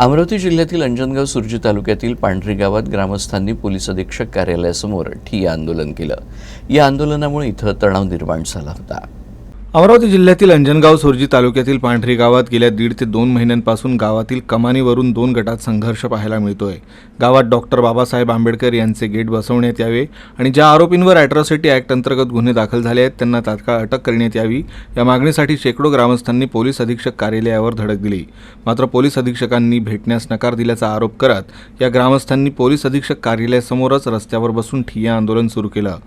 अमरावती जिल्ह्यातील अंजनगाव सुरजी तालुक्यातील पांढरी गावात ग्रामस्थांनी पोलीस अधीक्षक कार्यालयासमोर ठिय्या आंदोलन केलं. या आंदोलनामुळे इथं तणाव निर्माण झाला होता. अमरावती जिल्ह्यातील अंजनगाव सुरजी तालुक्यातील पांढरी गावात गेल्या दीड ते दोन महिन्यांपासून गावातील कमानीवरून दोन गटात संघर्ष पाहायला मिळतोय. गावात डॉक्टर बाबासाहेब आंबेडकर यांचे गेट बसवण्यात यावे आणि ज्या आरोपींवर अॅट्रॉसिटी ॲक्ट अंतर्गत गुन्हे दाखल झाले आहेत त्यांना तात्काळ अटक करण्यात यावी. या मागणीसाठी शेकडो ग्रामस्थांनी पोलीस अधीक्षक कार्यालयावर धडक दिली. मात्र पोलीस अधीक्षकांनी भेटण्यास नकार दिल्याचा आरोप करत या ग्रामस्थांनी पोलीस अधीक्षक कार्यालयासमोरच रस्त्यावर बसून ठिय्या आंदोलन सुरू केलं.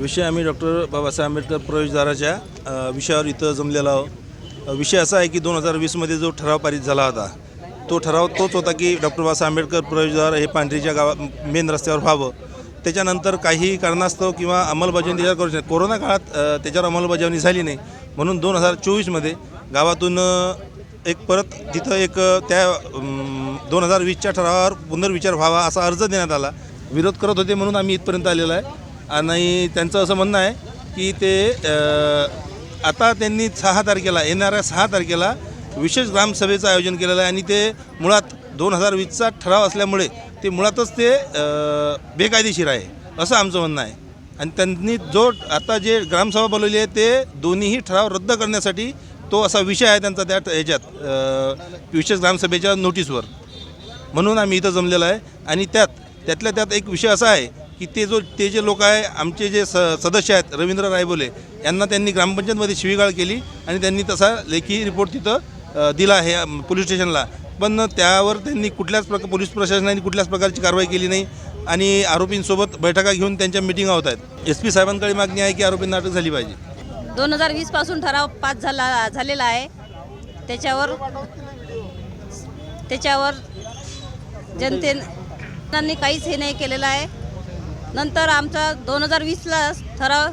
विषय आम्ही डॉक्टर बाबासाहेब आंबेडकर प्रवेशद्वाराच्या विषयावर इथं जमलेलो आहोत. विषय असा आहे की दोन हजार वीसमध्ये जो ठराव पारित झाला होता तो ठराव तोच होता की डॉक्टर बाबासाहेब आंबेडकर प्रवेशद्वार हे पांढरीच्या गावात मेन रस्त्यावर व्हावं. त्याच्यानंतर काही कारणास्तव किंवा अंमलबजावणी त्याच्यावर करू शकते कोरोना काळात त्याच्यावर अंमलबजावणी झाली नाही. म्हणून दोन हजार चोवीसमध्ये गावातून एक परत तिथं एक त्या दोन हजार वीसच्या ठरावावर पुनर्विचार व्हावा असा अर्ज देण्यात आला. विरोध करत होते म्हणून आम्ही इथपर्यंत आलेलो आहे. आणि त्यांचं असं म्हणणं आहे की ते आता त्यांनी सहा तारखेला येणाऱ्या सहा तारखेला विशेष ग्रामसभेचं आयोजन केलेलं आहे आणि ते मुळात दोन हजार वीसचा ठराव असल्यामुळे ते मुळातच ते बेकायदेशीर आहे असं आमचं म्हणणं आहे. आणि त्यांनी जो आता जे ग्रामसभा बोलवली आहे ते दोन्हीही ठराव रद्द करण्यासाठी तो असा विषय आहे त्यांचा त्या ह्याच्यात विशेष ग्रामसभेच्या नोटीसवर. म्हणून आम्ही इथं जमलेलो आहे आणि त्यात त्यातल्या त्यात एक विषय असा आहे की ते जो ते जे लोक आहे आमचे जे स सदस्य आहेत रवींद्र रायबोले यांना त्यांनी ग्रामपंचायतमध्ये शिवीगाळ केली आणि त्यांनी तसा लेखी रिपोर्ट तिथं दिला आहे पोलीस स्टेशनला. पण त्यावर त्यांनी कुठल्याच प्रकार पोलीस प्रशासनाने कुठल्याच प्रकारची कारवाई केली नाही आणि आरोपींसोबत बैठका घेऊन त्यांच्या मिटिंगा होत आहेत. एस पी साहेबांकडे मागणी आहे की आरोपींना अटक झाली पाहिजे. दोन हजार वीसपासून ठराव पास झाला झालेला आहे. त्याच्यावर त्याच्यावर जनतेने काहीच हे नाही केलेलं आहे. नंतर आमचा दोन हजार वीसला ठराव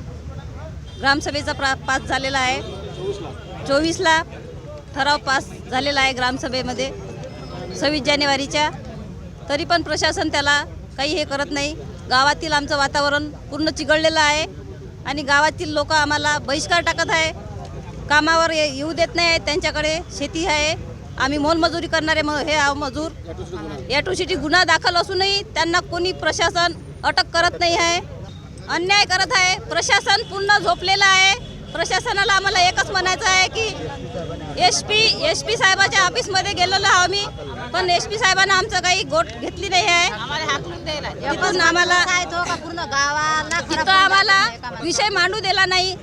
ग्रामसभेचा प्रा पास झालेला आहे. चोवीसला ठराव पास झालेला आहे ग्रामसभेमध्ये सव्वीस जानेवारीच्या. तरी पण प्रशासन त्याला काही हे करत नाही. गावातील आमचं वातावरण पूर्ण चिघळलेलं आहे आणि गावातील लोक आम्हाला बहिष्कार टाकत आहे. कामावर ये- येऊ देत नाही त्यांच्याकडे शेती आहे. आम्ही मोलमजुरी करणारे म हे आहो मजूर. ॲट्रोसिटी गुन्हा दाखल असूनही त्यांना कोणी प्रशासन अटक करत नाही आहे. अन्याय करत आहे. प्रशासन पूर्ण झोपलेलं आहे. प्रशासनाला आम्हाला एकच म्हणायचं आहे की एस पी एस पी साहेबाच्या ऑफिसमध्ये गेलेलो आहो आम्ही. पण एस पी साहेबांना आमचं काही गोट घेतली नाही आहे. तिथून आम्हाला तिथं आम्हाला विषय मांडू दिला नाही.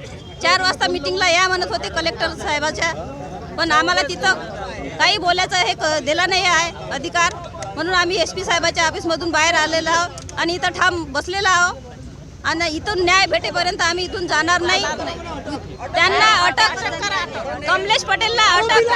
चार वाजता मिटिंगला या म्हणत होते कलेक्टर साहेबाच्या. पण आम्हाला तिथं काही बोलायचं हे क- दिला नाही आहे अधिकार. म्हणून आम्ही एस पी साहेबाच्या ऑफिसमधून बाहेर आलेलो आहोत आणि इथं ठाम बसलेलो आहोत. आणि इथून न्याय भेटेपर्यंत आम्ही इथून जाणार नाही. त्यांना अटक कमलेश पटेलला अटक